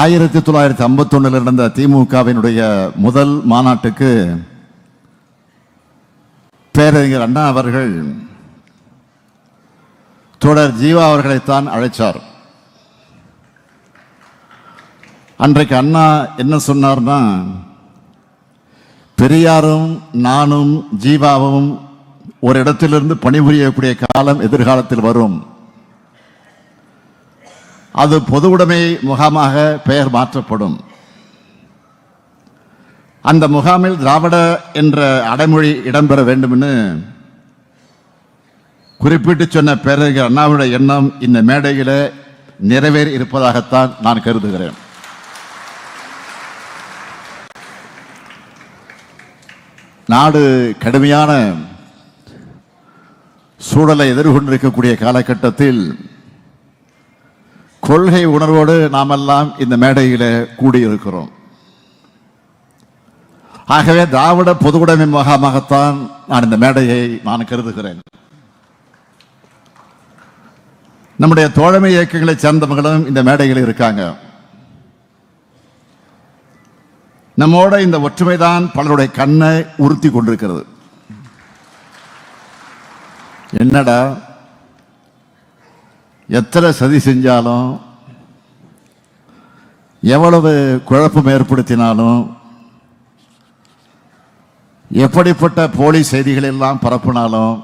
ஆயிரத்தி தொள்ளாயிரத்தி ஐம்பத்தொன்னில் நடந்த திமுகவினுடைய முதல் மாநாட்டுக்கு பேரறிஞர் அண்ணா அவர்கள் தொடர் ஜீவா அவர்களைத்தான் அழைச்சார். அன்றைக்கு அண்ணா என்ன சொன்னார்னா பெரியாரும் நானும் ஜீவாவும் ஒரு இடத்திலிருந்து பணிபுரியக்கூடிய காலம் எதிர்காலத்தில் வரும். அது பொதுவுடைமை முகாமாக பெயர் மாற்றப்படும். அந்த முகாமில் திராவிட என்ற அடைமொழி இடம்பெற வேண்டும்னு குறிப்பிட்டு சொன்ன பேரறிஞர் அண்ணாவுடைய எண்ணம் இந்த மேடையில் நிறைவேறி இருப்பதாகத்தான் நான் கருதுகிறேன். நாடு கடுமையான சூழலை எதிர்கொண்டிருக்கக்கூடிய காலகட்டத்தில் கொள்கை உணர்வோடு நாமெல்லாம் இந்த மேடையில் கூடியிருக்கிறோம். ஆகவே திராவிட பொதுவுடைமை முகாமாகத்தான் நான் இந்த மேடையை நான் கருதுகிறேன். நம்முடைய தோழமை இயக்கங்களை சேர்ந்தவர்களும் இந்த மேடையில் இருக்காங்க. நம்மோட இந்த ஒற்றுமைதான் பலருடைய கண்ணை உறுத்தி கொண்டிருக்கிறது. என்னடா? எத்தனை சதி செஞ்சாலும் எவ்வளவு குழப்பம் ஏற்படுத்தினாலும் எப்படிப்பட்ட போலி செய்திகள் எல்லாம் பரப்புனாலும்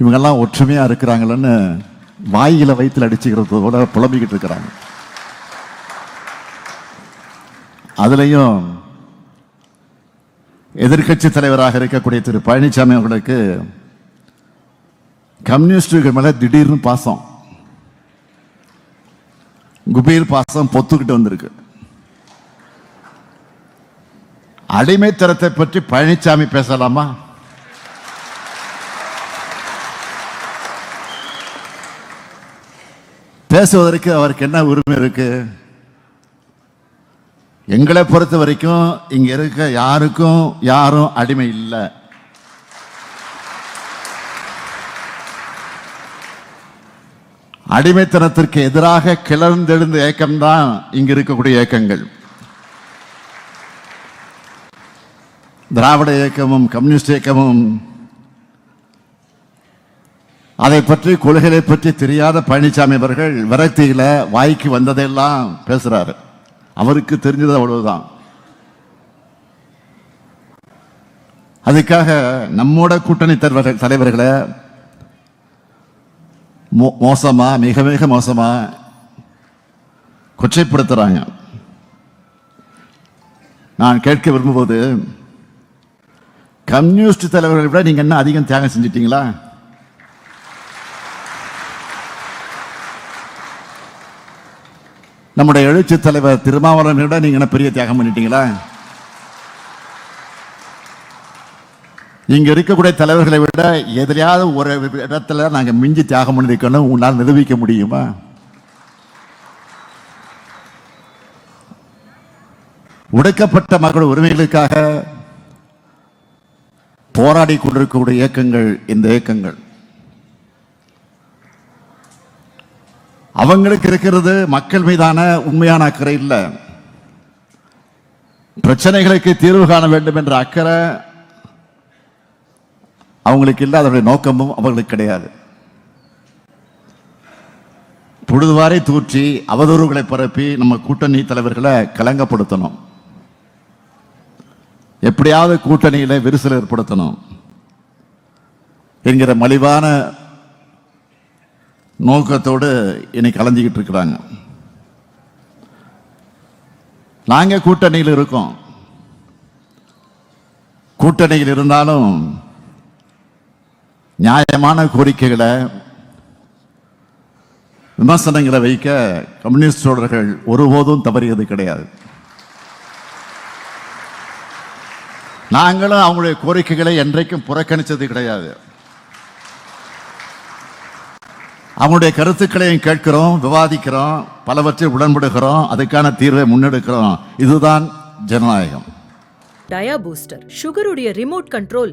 இவங்கெல்லாம் ஒற்றுமையாக இருக்கிறாங்களன்னு வாயில வயிற்றுல அடிச்சுக்கிறது கூட புலம்பிக்கிட்டு இருக்கிறாங்க. அதுலேயும் எதிர்க்கட்சி தலைவராக இருக்கக்கூடிய திரு பழனிசாமி அவர்களுக்கு கம்யூனிஸ்டுகள் மேலே திடீர்னு பாசம். குபீர் பாசம் பொத்துக்கிட்டு வந்திருக்கு. அடிமைத்தரத்தை பற்றி பழனிசாமி பேசலாமா? பேசுவதற்கு அவருக்கு என்ன உரிமை இருக்கு? எங்களை பொறுத்த வரைக்கும் இங்க இருக்க யாருக்கும் யாரும் அடிமை இல்லை. அடிமைத்தனத்திற்கு எதிராக கிளர்ந்தெழுந்த இயக்கம்தான் இங்கு இருக்கக்கூடிய இயக்கங்கள் திராவிட இயக்கமும் கம்யூனிஸ்ட் இயக்கமும் அதை பற்றி கொள்கைகளை பற்றி தெரியாத பழனிசாமி அவர்கள் விரக்தியில் வாய்க்கு வந்ததெல்லாம் பேசுகிறாரு அவருக்கு தெரிஞ்சது அவ்வளவுதான். அதுக்காக நம்மோட கூட்டணி தலைவர்கள் தலைவர்களை மோ- மோசமா மிக மிக மோசமா கொச்சைப்படுத்துறாங்க. நான் கேட்க விரும்பும்போது கம்யூனிஸ்ட் தலைவர்களை விட நீங்க என்ன அதிகம் தியாகம் செஞ்சிட்டீங்களா? நம்முடைய எழுச்சி தலைவர் திருமாவளவனை விட நீங்க என்ன பெரிய தியாகம் பண்ணிட்டீங்களா? இங்கே இருக்கக்கூடிய தலைவர்களை விட எதிரியாவது ஒரு இடத்துல நாங்கள் மிஞ்சி தியாகம் பண்ணிருக்கணும் உன்னால் நிரூபிக்க முடியுமா? உடைக்கப்பட்ட மக்கள் உரிமைகளுக்காக போராடி கொண்டிருக்கக்கூடிய இயக்கங்கள் இந்த இயக்கங்கள். அவங்களுக்கு இருக்கிறது மக்கள் மீதான உண்மையான அக்கறை இல்லை. பிரச்சனைகளுக்கு தீர்வு காண வேண்டும் என்ற அக்கறை அவங்களுக்கு இல்லை அதனுடைய நோக்கமும் அவர்களுக்கு கிடையாது. பொழுதுவாரை தூற்றி அவதூறுகளை பரப்பி நம்ம கூட்டணி தலைவர்களை கலங்கப்படுத்தணும். எப்படியாவது கூட்டணியில் விரிசல் ஏற்படுத்தணும். என்கிற மலிவான நோக்கத்தோடு இன்னைக்கு கலந்துக்கிட்டு இருக்கிறாங்க. நாங்கள் கூட்டணியில் இருக்கோம். கூட்டணியில் இருந்தாலும் நியாயமான கோரிக்கைகளை விமர்சனங்களை வைக்க கம்யூனிஸ்ட் தோழர்கள் ஒருபோதும் தவறியது கிடையாது. நாங்களும் அவங்களுடைய கோரிக்கைகளை என்றைக்கும் புறக்கணித்தது கிடையாது. அவங்களுடைய கருத்துக்களையும் கேட்கிறோம் விவாதிக்கிறோம் பலவற்றை உடன்படுகிறோம் அதுக்கான தீர்வை முன்னெடுக்கிறோம். இதுதான் ஜனநாயகம். டயா பூஸ்டர் சுகருடைய ரிமோட் கண்ட்ரோல்